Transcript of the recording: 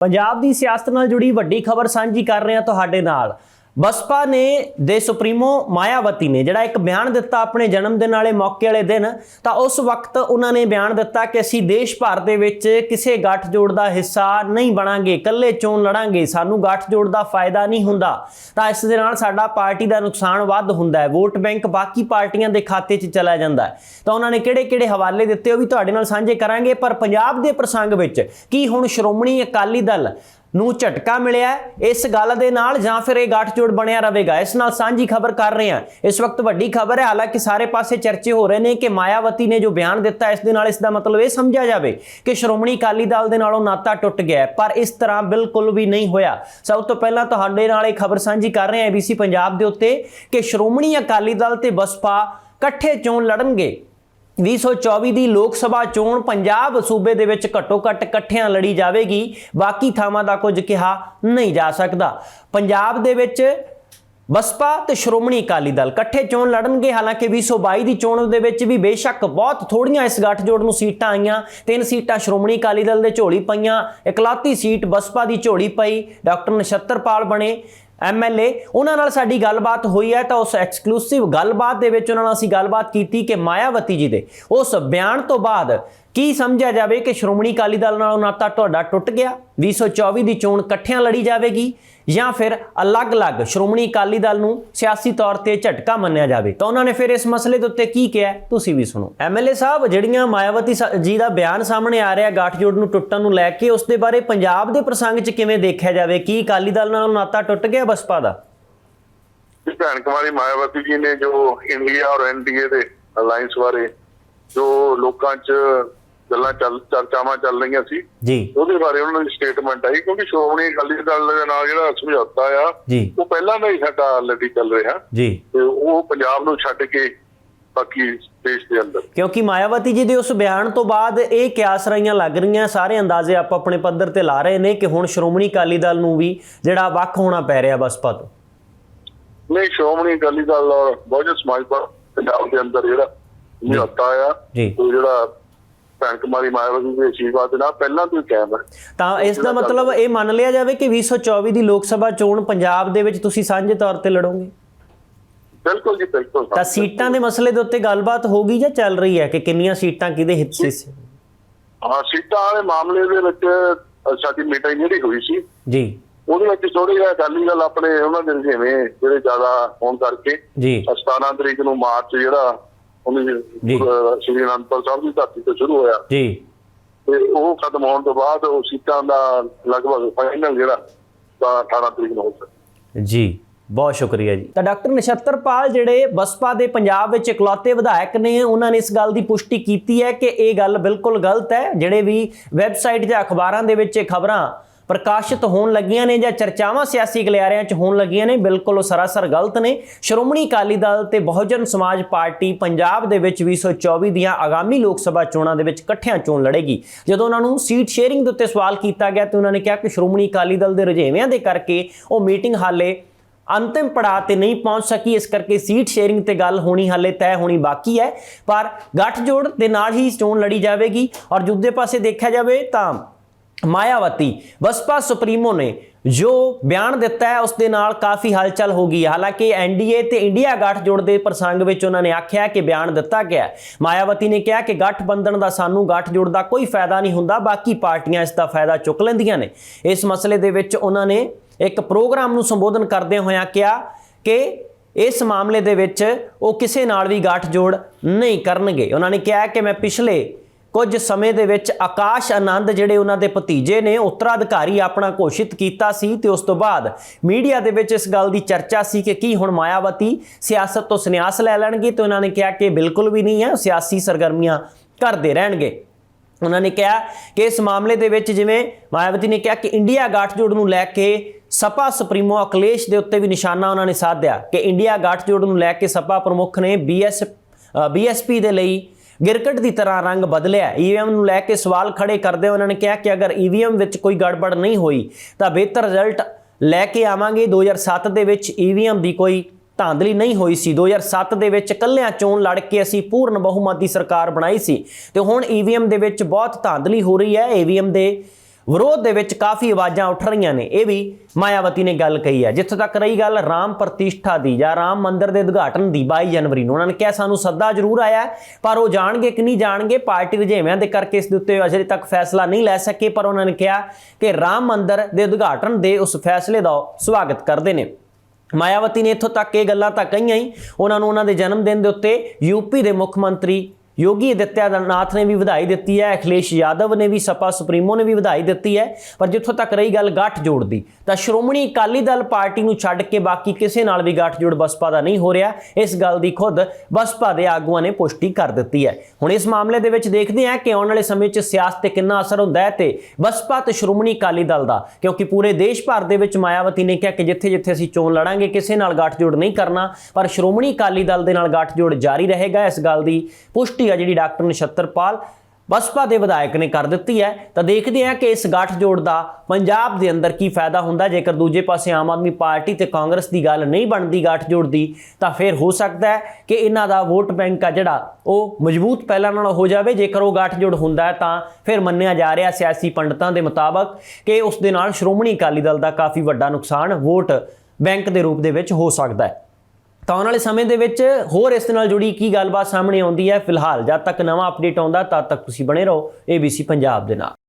ਪੰਜਾਬ ਦੀ ਸਿਆਸਤ ਨਾਲ ਜੁੜੀ ਵੱਡੀ ਖਬਰ ਸਾਂਝੀ ਕਰ ਰਹੇ ਹਾਂ ਤੁਹਾਡੇ ਨਾਲ। ਬਸਪਾ ਨੇ ਦੇ ਸੁਪਰੀਮੋ ਮਾਇਆਵਤੀ ਨੇ ਜਿਹੜਾ ਇੱਕ ਬਿਆਨ ਦਿੱਤਾ ਆਪਣੇ ਜਨਮ ਦਿਨ ਵਾਲੇ ਮੌਕੇ ਵਾਲੇ ਦਿਨ, ਤਾਂ ਉਸ ਵਕਤ ਉਹਨਾਂ ਨੇ ਬਿਆਨ ਦਿੱਤਾ ਕਿ ਅਸੀਂ ਦੇਸ਼ ਭਰ ਦੇ ਵਿੱਚ ਕਿਸੇ ਗੱਠਜੋੜ ਦਾ ਹਿੱਸਾ ਨਹੀਂ ਬਣਾਂਗੇ, ਇਕੱਲੇ ਚੋਣ ਲੜਾਂਗੇ, ਸਾਨੂੰ ਗੱਠਜੋੜ ਦਾ ਫਾਇਦਾ ਨਹੀਂ ਹੁੰਦਾ। ਤਾਂ ਇਸ ਦੇ ਨਾਲ ਸਾਡਾ ਪਾਰਟੀ ਦਾ ਨੁਕਸਾਨ ਵੱਧ ਹੁੰਦਾ ਹੈ, ਵੋਟ ਬੈਂਕ ਬਾਕੀ ਪਾਰਟੀਆਂ ਦੇ ਖਾਤੇ 'ਚ ਚਲਾ ਜਾਂਦਾ ਹੈ। ਤਾਂ ਉਹਨਾਂ ਨੇ ਕਿਹੜੇ-ਕਿਹੜੇ ਹਵਾਲੇ ਦਿੱਤੇ ਉਹ ਵੀ ਤੁਹਾਡੇ ਨਾਲ ਸਾਂਝੇ ਕਰਾਂਗੇ, ਪਰ ਪੰਜਾਬ ਦੇ ਪ੍ਰਸੰਗ ਵਿੱਚ ਕੀ ਹੁਣ ਸ਼੍ਰੋਮਣੀ ਅਕਾਲੀ ਦਲ ਨੂੰ ਝਟਕਾ ਮਿਲਿਆ ਇਸ ਗੱਲ ਦੇ ਨਾਲ ਜਾਂ ਫਿਰ ਇਹ ਗਾਠਜੋੜ ਬਣਿਆ ਰਹੇਗਾ। ਇਸ ਨਾਲ ਸਾਂਝੀ ਖਬਰ ਕਰ ਰਹੇ ਹਾਂ। ਇਸ ਵਕਤ ਵੱਡੀ ਖਬਰ ਹੈ। ਹਾਲਾਂਕਿ ਸਾਰੇ ਪਾਸੇ ਚਰਚੇ ਹੋ ਰਹੇ ਨੇ ਕਿ ਮਾਇਆਵਤੀ ਨੇ ਜੋ ਬਿਆਨ ਦਿੱਤਾ ਇਸ ਦੇ ਨਾਲ ਇਸ ਦਾ ਮਤਲਬ ਇਹ ਸਮਝਿਆ ਜਾਵੇ ਕਿ ਸ਼੍ਰੋਮਣੀ ਅਕਾਲੀ ਦਲ ਦੇ ਨਾਲੋਂ ਨਾਤਾ ਟੁੱਟ ਗਿਆ ਪਰ ਇਸ ਤਰ੍ਹਾਂ ਬਿਲਕੁਲ ਵੀ ਨਹੀਂ ਹੋਇਆ। ਸਭ ਤੋਂ ਪਹਿਲਾਂ ਤੁਹਾਡੇ ਨਾਲ ਇਹ ਖਬਰ ਸਾਂਝੀ ਕਰ ਰਹੇ ਹਾਂ ABC ਪੰਜਾਬ ਦੇ ਉੱਤੇ ਕਿ ਸ਼੍ਰੋਮਣੀ ਅਕਾਲੀ ਦਲ ਤੇ ਬਸਪਾ ਇਕੱਠੇ ਚੋਣ ਲੜਨਗੇ। 2024 ਦੀ ਲੋਕ ਸਭਾ ਚੋਣ ਪੰਜਾਬ ਸੂਬੇ ਦੇ ਵਿੱਚ ਘੱਟੋ ਘੱਟ ਇਕੱਠਿਆਂ ਲੜੀ ਜਾਵੇਗੀ। ਬਾਕੀ ਥਾਵਾਂ ਦਾ ਕੁਝ ਕਿਹਾ ਨਹੀਂ ਜਾ ਸਕਦਾ। ਪੰਜਾਬ ਦੇ ਵਿੱਚ ਬਸਪਾ ਤੇ ਸ਼੍ਰੋਮਣੀ ਅਕਾਲੀ ਦਲ ਇਕੱਠੇ ਚੋਣ ਲੜਨਗੇ। ਹਾਲਾਂਕਿ 2022 ਦੀ ਚੋਣ ਦੇ ਵਿੱਚ ਵੀ ਬੇਸ਼ੱਕ ਬਹੁਤ ਥੋੜੀਆਂ ਇਸ ਗੱਠਜੋੜ ਨੂੰ ਸੀਟਾਂ ਆਈਆਂ। ਤਿੰਨ ਸੀਟਾਂ ਸ਼੍ਰੋਮਣੀ ਅਕਾਲੀ ਦਲ ਦੇ ਝੋਲੀ ਪਈਆਂ। ਇਕਲੌਤੀ ਸੀਟ ਬਸਪਾ ਦੀ ਝੋਲੀ ਪਈ। ਡਾਕਟਰ ਨਛੱਤਰਪਾਲ ਬਣੇ। ਐਮਐਲਏ ਉਹਨਾਂ ਨਾਲ ਸਾਡੀ ਗੱਲਬਾਤ ਹੋਈ ਹੈ ਤਾਂ ਉਸ ਐਕਸਕਲੂਸਿਵ ਗੱਲਬਾਤ ਦੇ ਵਿੱਚ ਉਹਨਾਂ ਨਾਲ ਅਸੀਂ ਗੱਲਬਾਤ ਕੀਤੀ ਕਿ ਮਾਇਆਵਤੀ ਜੀ ਦੇ ਉਸ ਬਿਆਨ ਤੋਂ ਬਾਅਦ ਕੀ ਸਮਝਿਆ ਜਾਵੇ ਕਿ ਸ਼੍ਰੋਮਣੀ ਅਕਾਲੀ ਦਲ ਨਾਲੋਂ ਨਾਤਾ ਤੁਹਾਡਾ ਟੁੱਟ ਗਿਆ? 2024 ਦੀ ਚੋਣ ਇਕੱਠਿਆਂ ਲੜੀ ਜਾਵੇਗੀ ਜਾਂ ਫਿਰ ਅਲੱਗ-ਅਲੱਗ ਸ਼੍ਰੋਮਣੀ ਅਕਾਲੀ ਦਲ ਨੂੰ ਸਿਆਸੀ ਤੌਰ ਤੇ ਝਟਕਾ ਮੰਨਿਆ ਜਾਵੇ? ਤਾਂ ਉਹਨਾਂ ਨੇ ਫਿਰ ਇਸ ਮਸਲੇ ਦੇ ਉੱਤੇ ਕੀ ਕਿਹਾ? ਤੁਸੀਂ ਵੀ ਸੁਣੋ। ਐਮਐਲਏ ਸਾਹਿਬ, ਜਿਹੜੀਆਂ ਮਾਇਆਵਤੀ ਜੀ ਦਾ ਬਿਆਨ ਸਾਹਮਣੇ ਆ ਰਿਹਾ, ਗੱਠਜੋੜ ਨੂੰ ਟੁੱਟਣ ਨੂੰ ਲੈ ਕੇ, ਉਸ ਦੇ ਬਾਰੇ ਪੰਜਾਬ ਦੇ ਪ੍ਰਸੰਗ 'ਚ ਕਿਵੇਂ ਦੇਖਿਆ ਜਾਵੇ? ਕੀ ਅਕਾਲੀ ਦਲ ਨਾਲ ਨਾਤਾ ਟੁੱਟ ਗਿਆ ਬਸਪਾ ਦਾ? ਭੈਣ ਕੁਮਾਰੀ, ਮਾਇਆਵਤੀ ਜੀ ਨੇ ਜੋ ਇੰਡੀਆ ਔਰ ਐਨਡੀਏ ਦੇ ਅਲਾਈਅੰਸ ਬਾਰੇ ਜੋ ਲੋਕਾਂ 'ਚ ਗੱਲਾਂ ਚੱਲ ਚਰਚਾਵਾਂ ਚੱਲ ਰਹੀਆਂ ਸੀ। ਜੀ। ਉਹਦੇ ਬਾਰੇ ਉਹਨਾਂ ਦੀ ਸਟੇਟਮੈਂਟ ਆਈ ਕਿਉਂਕਿ ਸ਼੍ਰੋਮਣੀ ਅਕਾਲੀ ਦਲ ਦੇ ਨਾਲ ਜਿਹੜਾ ਸਮਝੌਤਾ ਆ ਉਹ ਪਹਿਲਾਂ ਦਾ ਹੀ ਸਾਡਾ ਆਲਰੇਡੀ ਚੱਲ ਰਿਹਾ। ਜੀ। ਤੇ ਉਹ ਪੰਜਾਬ ਨੂੰ ਛੱਡ ਕੇ ਬਾਕੀ ਦੇਸ਼ ਦੇ ਅੰਦਰ। ਕਿਉਂਕਿ ਮਾਇਆਵਤੀ ਜੀ ਦੇ ਉਸ ਬਿਆਨ ਤੋਂ ਬਾਅਦ ਇਹ ਕਿਆਸ ਰਹੀਆਂ ਲੱਗ ਰਹੀਆਂ ਸਾਰੇ ਅੰਦਾਜ਼ੇ ਆਪ ਆਪਣੇ ਪੱਧਰ ਤੇ ਲਾ ਰਹੇ ਨੇ ਕਿ ਹੁਣ ਸ਼੍ਰੋਮਣੀ ਅਕਾਲੀ ਦਲ ਨੂੰ ਵੀ ਜਿਹੜਾ ਵੱਖ ਹੋਣਾ ਪੈ ਰਿਹਾ ਬਸਪਾ ਤੋਂ। ਨਹੀਂ ਸ਼੍ਰੋਮਣੀ ਅਕਾਲੀ ਦਲ ਔਰ ਬਹੁਜਨ ਸਮਾਜ ਪਾਰਟੀ ਪੰਜਾਬ ਦੇ ਅੰਦਰ ਜਿਹੜਾ ਸਮਝੌਤਾ ਆ ਜਿਹੜਾ ਭੈਣ ਕੁਮਾਰੀ ਮਾਇਆਵਤੀ ਦੇ ਅਸ਼ੀਰਵਾਦ ਨਾਲ ਪਹਿਲਾਂ ਤੋਂ ਹੀ ਕਾਇਮ ਹੈ। ਤਾਂ ਇਸ ਦਾ ਮਤਲਬ ਇਹ ਮੰਨ ਲਿਆ ਜਾਵੇ ਕਿ 2024 ਦੀ ਲੋਕ ਸਭਾ ਚੋਣ ਪੰਜਾਬ ਦੇ ਵਿੱਚ ਤੁਸੀਂ ਸਾਂਝੇ ਤੌਰ ਤੇ ਲੜੋਗੇ? ਬਿਲਕੁਲ ਜੀ ਬਿਲਕੁਲ ਤਾਂ ਸੀਟਾਂ ਦੇ ਮਸਲੇ ਦੇ ਉੱਤੇ ਗੱਲਬਾਤ ਹੋਗੀ ਜਾਂ ਚੱਲ ਰਹੀ ਹੈ ਕਿ ਕਿੰਨੀਆਂ ਸੀਟਾਂ ਕਿਹਦੇ ਹਿੱਸੇ 'ਚ ਹਾਂ ਸੀਟਾਂ ਵਾਲੇ ਮਾਮਲੇ ਦੇ ਵਿੱਚ ਸਾਡੀ ਮੀਟਿੰਗ ਜਿਹੜੀ ਹੋਈ ਸੀ ਜੀ। ਉਹਦੇ ਵਿੱਚ ਥੋੜੀ ਜਿਹਾ ਅਕਾਲੀ ਦਲ ਆਪਣੇ ਉਹਨਾਂ ਦੇ ਜਿਵੇਂ ਜਿਹੜੇ ਜ਼ਿਆਦਾ ਹੋਣ ਕਰਕੇ ਜੀ। 17 ਤਰੀਕ ਨੂੰ ਮਾਰਚ ਜਿਹੜਾ ਜੀ। ਸ਼੍ਰੀ ਅਨੰਦਪੁਰ ਸਾਹਿਬ ਦੀ ਧਰਤੀ ਤੋਂ ਸ਼ੁਰੂ ਹੋਇਆ। ਜੀ। ਤੇ ਉਹ ਖਤਮ ਹੋਣ ਤੋਂ ਬਾਅਦ ਉਹ ਸੀਟਾਂ ਦਾ ਲਗਭਗ ਫਾਈਨਲ ਜਿਹੜਾ ਤਾਂ 18 ਤਰੀਕ ਨੂੰ ਹੋ ਸਕਦਾ। ਜੀ ਬਹੁਤ ਸ਼ੁਕਰੀਆ ਜੀ। ਤਾਂ ਡਾਕਟਰ ਨਛੱਤਰਪਾਲ ਜਿਹੜੇ ਬਸਪਾ ਦੇ ਪੰਜਾਬ ਵਿੱਚ ਇਕਲੌਤੇ ਵਿਧਾਇਕ ਨੇ ਉਹਨਾਂ ਨੇ ਇਸ ਗੱਲ ਦੀ ਪੁਸ਼ਟੀ ਕੀਤੀ ਹੈ ਕਿ ਇਹ ਗੱਲ ਬਿਲਕੁਲ ਗਲਤ ਹੈ। ਜਿਹੜੇ ਵੀ ਵੈਬਸਾਈਟ ਜਾਂ ਅਖਬਾਰਾਂ ਦੇ ਵਿੱਚ ਇਹ ਖਬਰਾਂ ਪ੍ਰਕਾਸ਼ਿਤ ਹੋਣ ਲੱਗੀਆਂ ਨੇ ਜਾਂ ਚਰਚਾਵਾਂ ਸਿਆਸੀ ਗਲਿਆਰਿਆਂ 'ਚ ਹੋਣ ਲੱਗੀਆਂ ਨੇ, ਬਿਲਕੁਲ ਉਹ ਸਰਾਸਰ ਗਲਤ ਨੇ। ਸ਼੍ਰੋਮਣੀ ਅਕਾਲੀ ਦਲ ਤੇ ਬਹੁਜਨ ਸਮਾਜ ਪਾਰਟੀ ਪੰਜਾਬ ਦੇ ਵਿੱਚ 2024 ਦੀਆਂ ਆਗਾਮੀ ਲੋਕ ਸਭਾ ਚੋਣਾਂ ਦੇ ਵਿੱਚ ਇਕੱਠਿਆਂ ਚੋਣ ਲੜੇਗੀ। ਜਦੋਂ ਉਹਨਾਂ ਨੂੰ ਸੀਟ ਸ਼ੇਅਰਿੰਗ ਦੇ ਉੱਤੇ ਸਵਾਲ ਕੀਤਾ ਗਿਆ ਤੇ ਉਹਨਾਂ ਨੇ ਕਿਹਾ ਕਿ ਸ਼੍ਰੋਮਣੀ ਅਕਾਲੀ ਦਲ ਦੇ ਰੁਝੇਵਿਆਂ ਦੇ ਕਰਕੇ ਉਹ ਮੀਟਿੰਗ ਹਾਲੇ ਅੰਤਿਮ ਪੜਾਅ ਤੇ ਨਹੀਂ ਪਹੁੰਚ ਸਕੀ, ਇਸ ਕਰਕੇ ਸੀਟ ਸ਼ੇਅਰਿੰਗ ਤੇ ਗੱਲ ਹੋਣੀ ਹਾਲੇ ਤੈਅ ਹੋਣੀ ਬਾਕੀ ਹੈ। ਪਰ ਗੱਠਜੋੜ ਦੇ ਨਾਲ ਹੀ ਚੋਣ ਲੜੀ ਜਾਵੇਗੀ ਔਰ ਦੂਜੇ ਪਾਸੇ ਦੇਖਿਆ ਜਾਵੇ ਤਾਂ ਮਾਇਆਵਤੀ ਬਸਪਾ ਸੁਪਰੀਮੋ ਨੇ ਜੋ ਬਿਆਨ ਦਿੱਤਾ ਹੈ, ਉਸ ਦੇ ਨਾਲ ਕਾਫੀ ਹਲਚਲ ਹੋ ਗਈ ਹੈ। ਹਾਲਾਂਕਿ ਐਨਡੀਏ ਤੇ ਇੰਡੀਆ ਗੱਠਜੋੜ ਦੇ ਪ੍ਰਸੰਗ ਵਿੱਚ ਉਹਨਾਂ ਨੇ ਆਖਿਆ ਕਿ ਬਿਆਨ ਦਿੱਤਾ ਗਿਆ ਮਾਇਆਵਤੀ ਨੇ ਕਿਹਾ ਕਿ ਗੱਠਬੰਧਨ ਦਾ ਸਾਨੂੰ ਗੱਠਜੋੜ ਦਾ ਕੋਈ ਫਾਇਦਾ ਨਹੀਂ ਹੁੰਦਾ, ਬਾਕੀ ਪਾਰਟੀਆਂ ਇਸ ਦਾ ਫਾਇਦਾ ਚੁੱਕ ਲੈਂਦੀਆਂ ਨੇ। ਇਸ ਮਸਲੇ ਦੇ ਵਿੱਚ ਉਹਨਾਂ ਨੇ ਇੱਕ ਪ੍ਰੋਗਰਾਮ ਨੂੰ ਸੰਬੋਧਨ ਕਰਦਿਆਂ ਹੋਇਆਂ ਕਿਹਾ ਕਿ ਇਸ ਮਾਮਲੇ ਦੇ ਵਿੱਚ ਉਹ ਕਿਸੇ ਨਾਲ ਵੀ ਗੱਠਜੋੜ ਨਹੀਂ ਕਰਨਗੇ। ਉਹਨਾਂ ਨੇ ਕਿਹਾ ਕਿ ਮੈਂ ਪਿਛਲੇ ਕੁਝ ਸਮੇਂ ਦੇ ਵਿੱਚ ਆਕਾਸ਼ ਆਨੰਦ ਜਿਹੜੇ ਉਹਨਾਂ ਦੇ ਭਤੀਜੇ ਨੇ, ਉੱਤਰਾਧਿਕਾਰੀ ਆਪਣਾ ਘੋਸ਼ਿਤ ਕੀਤਾ ਸੀ ਤੇ ਉਸ ਤੋਂ ਬਾਅਦ ਮੀਡੀਆ ਦੇ ਵਿੱਚ ਇਸ ਗੱਲ ਦੀ ਚਰਚਾ ਸੀ ਕਿ ਕੀ ਹੁਣ ਮਾਇਆਵਤੀ ਸਿਆਸਤ ਤੋਂ ਸੰਨਿਆਸ ਲੈ ਲੈਣਗੇ ਤੇ ਉਹਨਾਂ ਨੇ ਕਿਹਾ ਕਿ ਬਿਲਕੁਲ ਵੀ ਨਹੀਂ ਹੈ ਸਿਆਸੀ ਸਰਗਰਮੀਆਂ ਕਰਦੇ ਰਹਿਣਗੇ। ਉਹਨਾਂ ਨੇ ਕਿਹਾ ਕਿ ਇਸ ਮਾਮਲੇ ਦੇ ਵਿੱਚ ਜਿਵੇਂ ਮਾਇਆਵਤੀ ਨੇ ਕਿਹਾ ਕਿ ਇੰਡੀਆ ਗੱਠਜੋੜ ਨੂੰ ਲੈ ਕੇ ਸਪਾ ਸੁਪਰੀਮੋ ਅਖਿਲੇਸ਼ ਦੇ ਉੱਤੇ ਵੀ ਨਿਸ਼ਾਨਾ ਉਹਨਾਂ ਨੇ ਸਾਧਿਆ ਕਿ ਇੰਡੀਆ ਗੱਠਜੋੜ ਨੂੰ ਲੈ ਕੇ ਸਪਾ ਪ੍ਰਮੁੱਖ ਨੇ ਬੀਐਸ ਬੀਐਸਪੀ ਦੇ ਲਈ ਗਿਰਕਟ ਦੀ ਤਰ੍ਹਾਂ ਰੰਗ ਬਦਲਿਆ। ਈਵੀਐਮ ਨੂੰ ਲੈ ਕੇ ਸਵਾਲ ਖੜੇ ਕਰਦੇ ਉਹਨਾਂ ਨੇ ਕਿਹਾ ਕਿ ਅਗਰ ਈਵੀਐਮ ਵਿੱਚ ਕੋਈ ਗੜਬੜ ਨਹੀਂ ਹੋਈ, ਤਾਂ ਬਿਹਤਰ ਰਿਜ਼ਲਟ ਲੈ ਕੇ ਆਵਾਂਗੇ। 2007 ਦੇ ਵਿੱਚ ਈਵੀਐਮ ਦੀ ਕੋਈ ਧਾਂਦਲੀ ਨਹੀਂ ਹੋਈ ਸੀ। 2007 ਦੇ ਵਿੱਚ ਕੱਲਿਆਂ ਚੋਣ ਲੜ ਕੇ ਅਸੀਂ ਪੂਰਨ ਬਹੁਮਤ ਦੀ ਸਰਕਾਰ ਬਣਾਈ ਸੀ। ਤੇ ਹੁਣ ਈਵੀਐਮ ਦੇ ਵਿੱਚ ਬਹੁਤ ਧਾਂਦਲੀ ਹੋ ਰਹੀ ਹੈ। ਈਵੀਐਮ ਦੇ ਵਿਰੋਧ ਦੇ ਵਿੱਚ ਕਾਫੀ ਆਵਾਜ਼ਾਂ ਉੱਠ ਰਹੀਆਂ ਨੇ। ਇਹ ਵੀ ਮਾਇਆਵਤੀ ਨੇ ਗੱਲ ਕਹੀ ਹੈ। ਜਿੱਥੇ ਤੱਕ ਰਹੀ ਗੱਲ, ਰਾਮ ਪ੍ਰਤਿਸ਼ਠਾ ਦੀ ਜਾਂ ਰਾਮ ਮੰਦਿਰ ਦੇ ਉਦਘਾਟਨ ਦੀ 22 ਜਨਵਰੀ ਨੂੰ। ਉਹਨਾਂ ਨੇ ਕਿਹਾ, ਸਾਨੂੰ ਸੱਦਾ ਜ਼ਰੂਰ ਆਇਆ ਪਰ ਉਹ ਜਾਣਗੇ ਕਿ ਨਹੀਂ ਜਾਣਗੇ। ਪਾਰਟੀ ਰੁਝੇਵਿਆਂ ਦੇ ਕਰਕੇ ਇਸ ਦੇ ਉੱਤੇ ਅਜੇ ਤੱਕ ਫੈਸਲਾ ਨਹੀਂ ਲੈ ਸਕੇ। ਪਰ ਉਹਨਾਂ ਨੇ ਕਿਹਾ ਕਿ ਰਾਮ ਮੰਦਿਰ ਦੇ ਉਦਘਾਟਨ ਦੇ ਉਸ ਫੈਸਲੇ ਦਾ ਉਹ ਸਵਾਗਤ ਕਰਦੇ ਨੇ। ਮਾਇਆਵਤੀ ਨੇ ਇੱਥੋਂ ਤੱਕ ਇਹ ਗੱਲਾਂ ਤਾਂ ਕਹੀਆਂ ਹੀ। ਉਹਨਾਂ ਨੂੰ ਉਹਨਾਂ ਦੇ ਜਨਮ ਦਿਨ ਦੇ ਉੱਤੇ ਯੂਪੀ ਦੇ ਮੁੱਖ ਮੰਤਰੀ ਯੋਗੀ ਆਦਿੱਤਿਆਨਾਥ ਨੇ ਵੀ ਵਧਾਈ ਦਿੱਤੀ ਹੈ, ਅਖਿਲੇਸ਼ ਯਾਦਵ ਨੇ ਵੀ, ਸਪਾ ਸੁਪਰੀਮੋ ਨੇ ਵੀ ਵਧਾਈ ਦਿੱਤੀ ਹੈ। ਪਰ ਜਿੱਥੋਂ ਤੱਕ ਰਹੀ ਗੱਲ ਗੱਠ ਜੋੜ ਦੀ, ਤਾਂ ਸ਼੍ਰੋਮਣੀ ਅਕਾਲੀ ਦਲ ਪਾਰਟੀ ਨੂੰ ਛੱਡ ਕੇ ਬਾਕੀ ਕਿਸੇ ਨਾਲ ਵੀ ਗੱਠ ਜੋੜ ਬਸਪਾ ਦਾ ਨਹੀਂ ਹੋ ਰਿਹਾ। ਇਸ ਗੱਲ ਦੀ ਖੁਦ ਬਸਪਾ ਦੇ ਆਗੂਆਂ ਨੇ ਪੁਸ਼ਟੀ ਕਰ ਦਿੱਤੀ ਹੈ। ਹੁਣ ਇਸ ਮਾਮਲੇ ਦੇ ਵਿੱਚ ਦੇਖਦੇ ਹਾਂ ਕਿ ਆਉਣ ਵਾਲੇ ਸਮੇਂ 'ਚ ਸਿਆਸਤ ਤੇ ਕਿੰਨਾ ਅਸਰ ਹੁੰਦਾ ਹੈ ਤੇ ਬਸਪਾ ਤੇ ਸ਼੍ਰੋਮਣੀ ਅਕਾਲੀ ਦਲ ਦਾ, ਕਿਉਂਕਿ ਪੂਰੇ ਦੇਸ਼ ਭਰ ਦੇ ਵਿੱਚ ਮਾਇਆਵਤੀ ਨੇ ਕਿਹਾ ਕਿ ਜਿੱਥੇ-ਜਿੱਥੇ ਅਸੀਂ ਚੋਣ ਲੜਾਂਗੇ, ਕਿਸੇ ਨਾਲ ਗੱਠਜੋੜ ਨਹੀਂ ਕਰਨਾ। ਪਰ ਸ਼੍ਰੋਮਣੀ ਅਕਾਲੀ ਦਲ ਦੇ ਨਾਲ ਗੱਠਜੋੜ ਜਾਰੀ ਰਹੇਗਾ। ਇਸ ਗੱਲ ਦੀ ਪੁਸ਼ਟੀ ਆ ਜਿਹੜੀ ਡਾਕਟਰ ਨਛੱਤਰਪਾਲ ਬਸਪਾ ਦੇ ਵਿਧਾਇਕ ਨੇ ਕਰ ਦਿੱਤੀ ਹੈ। ਤਾਂ ਦੇਖਦੇ ਹਾਂ ਕਿ ਇਸ ਗੱਠਜੋੜ ਦਾ ਪੰਜਾਬ ਦੇ ਅੰਦਰ ਕੀ ਫਾਇਦਾ ਹੁੰਦਾ। ਜੇਕਰ ਦੂਜੇ ਪਾਸੇ ਆਮ ਆਦਮੀ ਪਾਰਟੀ ਤੇ ਕਾਂਗਰਸ ਦੀ ਗੱਲ ਨਹੀਂ ਬਣਦੀ ਗੱਠਜੋੜ ਦੀ, ਤਾਂ ਫਿਰ ਹੋ ਸਕਦਾ ਹੈ ਕਿ ਇਹਨਾਂ ਦਾ ਵੋਟ ਬੈਂਕ ਆ ਜਿਹੜਾ, ਉਹ ਮਜ਼ਬੂਤ ਪਹਿਲਾਂ ਨਾਲੋਂ ਹੋ ਜਾਵੇ। ਜੇਕਰ ਉਹ ਗੱਠਜੋੜ ਹੁੰਦਾ ਹੈ ਤਾਂ ਫਿਰ ਮੰਨਿਆ ਜਾ ਰਿਹਾ ਸਿਆਸੀ ਪੰਡਤਾਂ ਦੇ ਮੁਤਾਬਕ ਕਿ ਉਸ ਦੇ ਨਾਲ ਸ਼੍ਰੋਮਣੀ ਅਕਾਲੀ ਦਲ ਦਾ ਕਾਫੀ ਵੱਡਾ ਨੁਕਸਾਨ ਵੋਟ ਬੈਂਕ ਦੇ ਰੂਪ ਦੇ ਵਿੱਚ ਹੋ ਸਕਦਾ ਹੈ। ਤਾਂ ਆਉਣ ਵਾਲੇ ਸਮੇਂ ਦੇ ਵਿੱਚ ਹੋਰ ਇਸ ਦੇ ਨਾਲ ਜੁੜੀ ਕੀ ਗੱਲਬਾਤ ਸਾਹਮਣੇ ਆਉਂਦੀ ਹੈ। ਫਿਲਹਾਲ ਜਦ ਤੱਕ ਨਵਾਂ ਅਪਡੇਟ ਆਉਂਦਾ, ਤਦ ਤੱਕ ਤੁਸੀਂ ਬਣੇ ਰਹੋ। ABC ਪੰਜਾਬ ਦੇ ਨਾਲ।